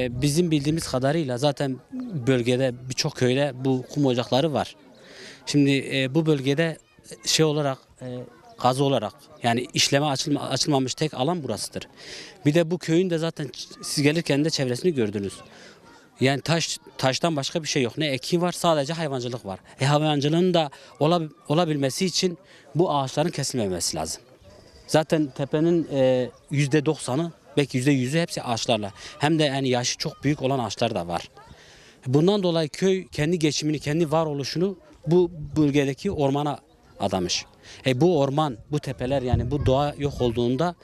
E, Bizim bildiğimiz kadarıyla zaten bölgede birçok köyde bu kum ocakları var. Şimdi e, bu bölgede şey olarak e, gaz olarak yani işleme açılma, açılmamış tek alan burasıdır. Bir de bu köyün de zaten siz gelirken de çevresini gördünüz. Yani taş taştan başka bir şey yok. Ne ekin var sadece hayvancılık var. E hayvancılığın da olab- olabilmesi için bu ağaçların kesilmemesi lazım. Zaten tepenin e, yüzde doksanı belki yüzde yüzü hepsi ağaçlarla. Hem de yani yaşı çok büyük olan ağaçlar da var. Bundan dolayı köy kendi geçimini, kendi varoluşunu bu bölgedeki ormana adamış. E bu orman, bu tepeler yani bu doğa yok olduğunda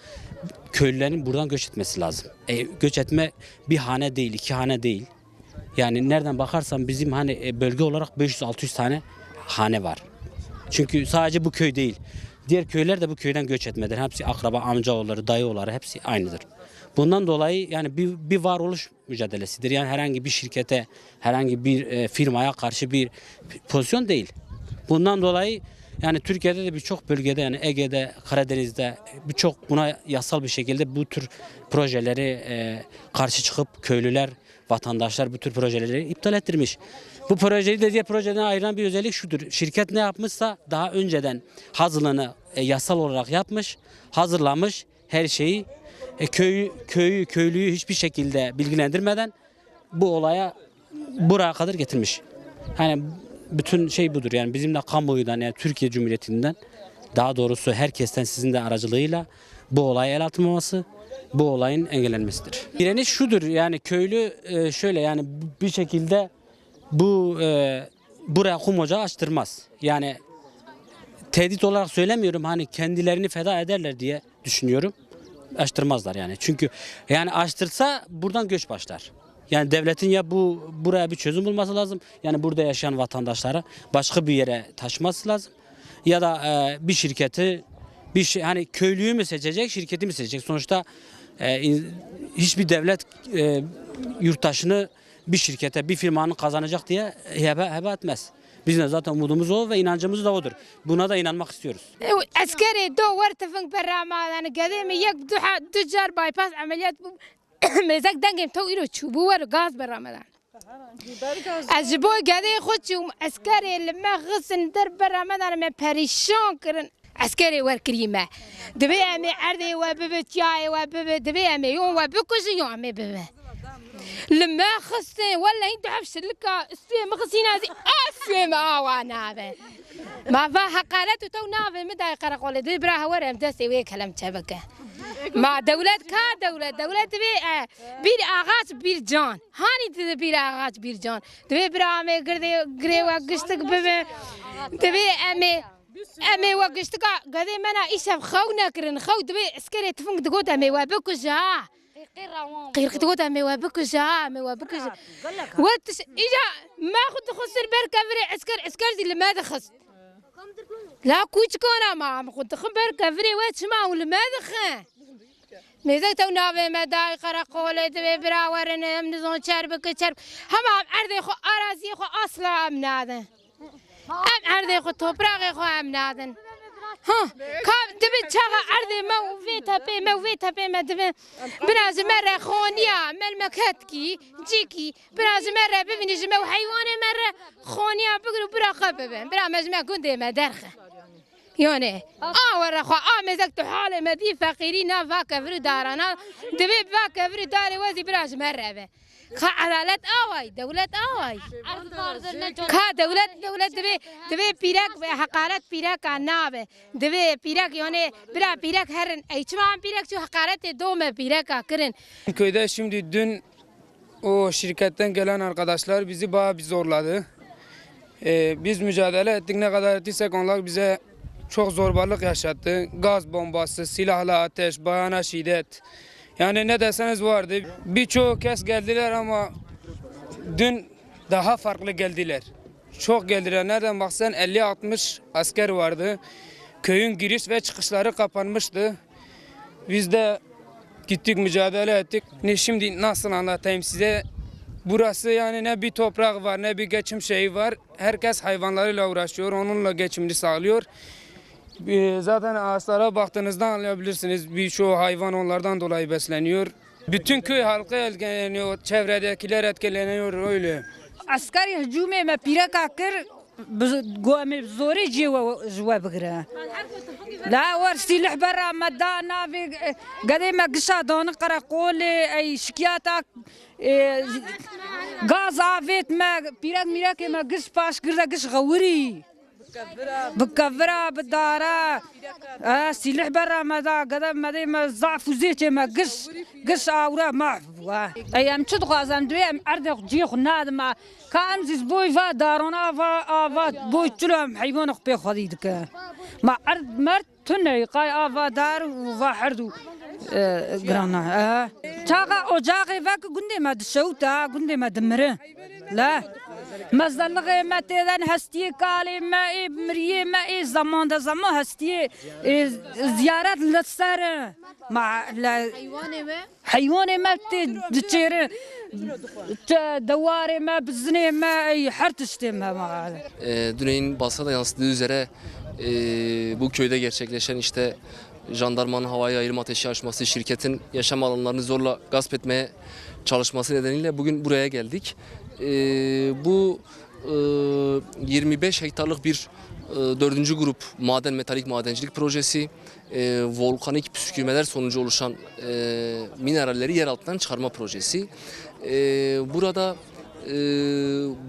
köylülerin buradan göç etmesi lazım. E, göç etme bir hane değil, iki hane değil. Yani nereden bakarsan bizim hani e, bölge olarak 500-600 tane hane var. Çünkü sadece bu köy değil. Diğer köyler de bu köyden göç etmeden hepsi akraba, amcaoğulları, dayıoğulları hepsi aynıdır. Bundan dolayı yani bir, bir varoluş mücadelesidir. Yani herhangi bir şirkete, herhangi bir e, firmaya karşı bir pozisyon değil. Bundan dolayı yani Türkiye'de de birçok bölgede yani Ege'de, Karadeniz'de birçok buna yasal bir şekilde bu tür projeleri e, karşı çıkıp köylüler, vatandaşlar bu tür projeleri iptal ettirmiş. Bu projeyi de diğer projeden ayıran bir özellik şudur. Şirket ne yapmışsa daha önceden hazırlığını e, yasal olarak yapmış, hazırlamış her şeyi e, köyü, köyü, köylüyü hiçbir şekilde bilgilendirmeden bu olaya buraya kadar getirmiş. Hani bütün şey budur yani bizim de kamuoyundan yani Türkiye Cumhuriyeti'nden daha doğrusu herkesten sizin de aracılığıyla bu olaya el atılmaması, bu olayın engellenmesidir. Direniş şudur yani köylü e, şöyle yani bir şekilde bu e, buraya kum ocağı açtırmaz. Yani tehdit olarak söylemiyorum hani kendilerini feda ederler diye düşünüyorum. Açtırmazlar yani. Çünkü yani açtırsa buradan göç başlar. Yani devletin ya bu buraya bir çözüm bulması lazım. Yani burada yaşayan vatandaşlara başka bir yere taşıması lazım. Ya da e, bir şirketi bir şey hani köylüyü mü seçecek, şirketi mi seçecek? Sonuçta e, in- hiçbir devlet e, yurttaşını bir şirkete, bir firmanın kazanacak diye hebe, hebe etmez. Bizim de zaten umudumuz o ve inancımız da odur. Buna da inanmak istiyoruz. عسكري دو ورتفنك برا ما انا قديم يك دوحة دجار باي باس عمليات مزاك دنجم تو إلو تشوبو ور غاز برا مدان أجبوي قدي خد شو عسكري لما غسن در برا مدان من بريشان كرن عسكري والكريمة. دبي أمي عردي وبيبي تياي وبيبي دبي أمي يوم وبكوز يوم أمي بيبي لما خصني ولا انت عفش لك السويم خصينا زي السويم آه وأنا ما فاها قالت تو نافي مدى قرق ولد براها ورم دسي ويك هلم تبكه ما دولة كا دولة دولة تبي بير آغاز بير جان. هاني تبي بير آغاز بير جان. تبي برا أمي غري قريوا قشتك بمي تبي أمي أمي وقشتك قدي منا إيش خونا كرن خود دبي سكرت فنك تقول أمي وابك جا قير تقول أمي وابك جا أمي وابك جا واتش إجا ما خد خسر بركة فري سكر عسكر زي لماذا خسر لا كوتش كونا ما ما خد خبر فري واتش ما ولماذا خان ميزك تو نافي مداي قرقولة دبي براورن من زون شربك شرب هم عرضي خو أرازي خو أصلا من هذا ام عرضي خو توبراغي خو ام نادن ها كاب تبي تشاغا عرضي ما وفيتها بي ما وفيتها بي ما تبي براز مرة خونيا مال مكاتكي جيكي براز مرة ببني جمع وحيواني مرة خونيا بقرو برا قببن برا مجمع كنت ما درخه يعني اه ورا خو اه مزكت حالي مدي فقيرين فاك فري دارنا دبي فاك فري داري وزي براش مرة به خا عدالة آواي دولة آواي كا دولة دولة دبي دبي بيرك حقارت بيرك نابه دبي بيرك يعني برا بيرك هرن اي چمان بيرك شو حقارت دوم بيرك كرن Köyde şimdi dün o şirketten gelen arkadaşlar bizi bayağı bir zorladı. Ee, biz mücadele ettik ne kadar ettiysek onlar bize çok zorbalık yaşattı. Gaz bombası, silahlı ateş, bayana şiddet. Yani ne deseniz vardı. Birçoğu kez geldiler ama dün daha farklı geldiler. Çok geldiler. Nereden baksan 50-60 asker vardı. Köyün giriş ve çıkışları kapanmıştı. Biz de gittik mücadele ettik. Ne şimdi nasıl anlatayım size? Burası yani ne bir toprak var ne bir geçim şeyi var. Herkes hayvanlarıyla uğraşıyor. Onunla geçimini sağlıyor. Ee, Zaten ağaçlara baktığınızda anlayabilirsiniz. Birçoğu hayvan onlardan dolayı besleniyor. Bütün köy halkı etkileniyor, çevredekiler etkileniyor öyle. عسکری هجومی ما پیرکا کر گومی زوری جیو جوا بگره لا ورسي لحبرا مدا نافي قدي ما قشا دون قرا قولي اي شكياتك غاز عافيت ما بيراك ميراك ما قش باش قرا قش غوري بكفرا بالدارا آه سلاح برا ما قدم ما دي ما ضعف وزيتي ما قش قش آورا ما عفوا أيام تشد غازم دوي أم اردق جيخ نادما كان زيز بوي فا دارونا فا آفا بوي تلوم حيوان خبي خديدك ما أرد مرت تني قاي افا دار وفا حردو قرانا اه تاقا اوجاقي فاك قندي ما دشوتا قندي ما دمره لا مزدلغه ما تیدن هستی کالی ما ای مریه ما ای زمان ده زمان هستی زیارت لسر ما لا حیوان ما تی دچیره دواره ما بزنه ما ای حرتشته ما ما E, Düney'in basına da yansıdığı üzere e, bu köyde gerçekleşen işte jandarmanın havaya ayrım ateşi açması, şirketin yaşam alanlarını zorla gasp etmeye çalışması nedeniyle bugün buraya geldik. E, bu e, 25 hektarlık bir e, dördüncü grup maden metalik madencilik projesi e, volkanik püskürmeler sonucu oluşan e, mineralleri yer altından çıkarma projesi. E, burada e,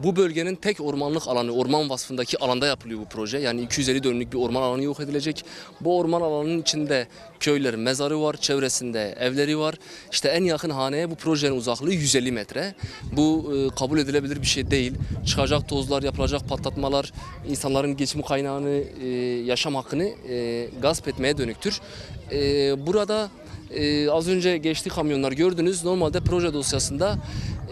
bu bölgenin tek ormanlık alanı, orman vasfındaki alanda yapılıyor bu proje. Yani 250 dönümlük bir orman alanı yok edilecek. Bu orman alanının içinde köylerin mezarı var, çevresinde evleri var. İşte en yakın haneye bu projenin uzaklığı 150 metre. Bu e, kabul edilebilir bir şey değil. Çıkacak tozlar, yapılacak patlatmalar, insanların geçim kaynağını, e, yaşam hakkını e, gasp etmeye dönüktür. E, burada ee, az önce geçti kamyonlar gördünüz. Normalde proje dosyasında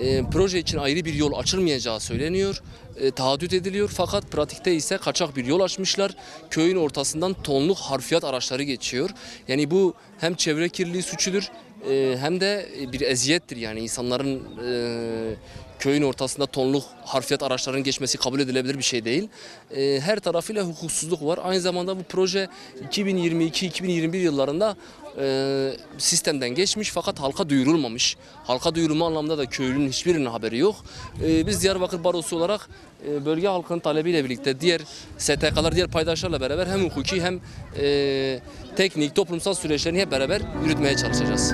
e, proje için ayrı bir yol açılmayacağı söyleniyor. E, taahhüt ediliyor fakat pratikte ise kaçak bir yol açmışlar. Köyün ortasından tonluk harfiyat araçları geçiyor. Yani bu hem çevre kirliliği suçudur e, hem de bir eziyettir. Yani insanların e, köyün ortasında tonluk harfiyat araçlarının geçmesi kabul edilebilir bir şey değil. E, her tarafıyla hukuksuzluk var. Aynı zamanda bu proje 2022-2021 yıllarında e, sistemden geçmiş fakat halka duyurulmamış. Halka duyurulma anlamda da köylünün hiçbirinin haberi yok. E, biz Diyarbakır Barosu olarak e, bölge halkının talebiyle birlikte diğer STK'lar, diğer paydaşlarla beraber hem hukuki hem e, teknik, toplumsal süreçlerini hep beraber yürütmeye çalışacağız.